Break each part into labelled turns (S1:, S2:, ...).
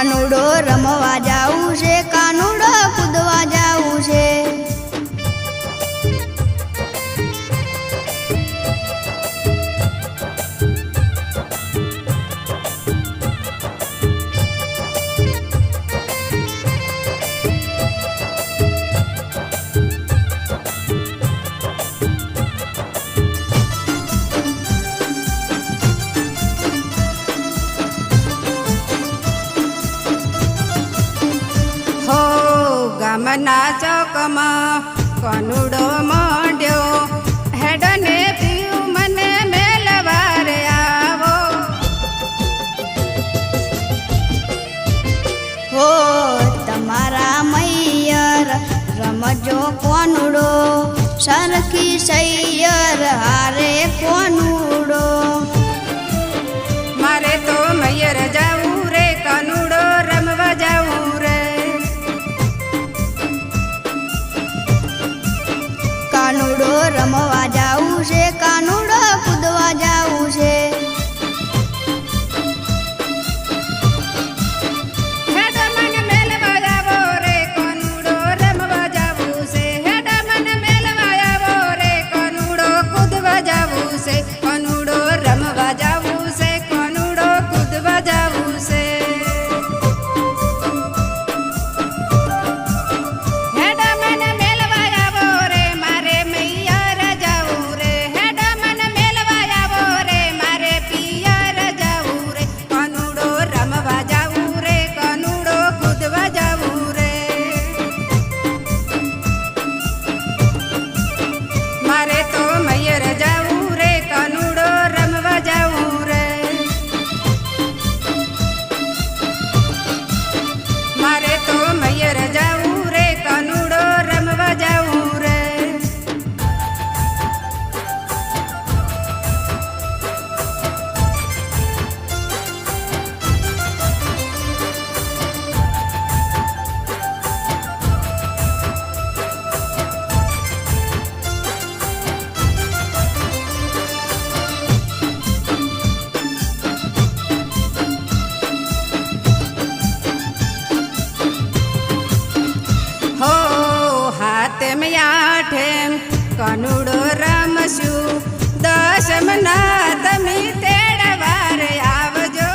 S1: કાનુડો રમવા જાવું છે કાનુડો.
S2: ગામના ચોકમાં કનુડો માંડ્યો. હેડને પીયું મને મેલવારે આવો.
S1: હો, તમારા મૈયર, રમજો કોનુડો. સરખી સૈયર, હારે કોનુડો.
S2: ગયા ઠેમ કનુડો રમશું. દશમના તમે તેડવાર આવજો.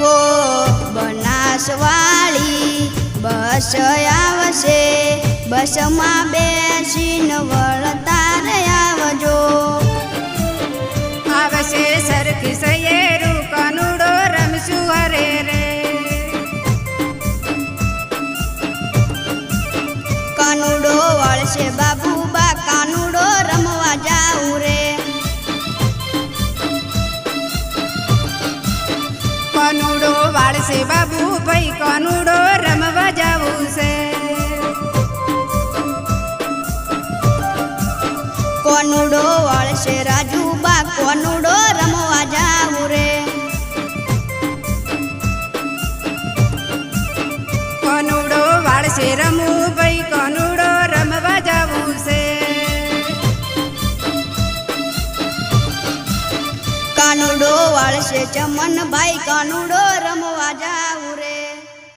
S1: હો બનાસવાળી, બસ આવશે. બસમાં બેસીને વળતા આવજો.
S2: આવશે છે
S1: ચમનભાઈ કાનુડો રમવા જાઉં રે.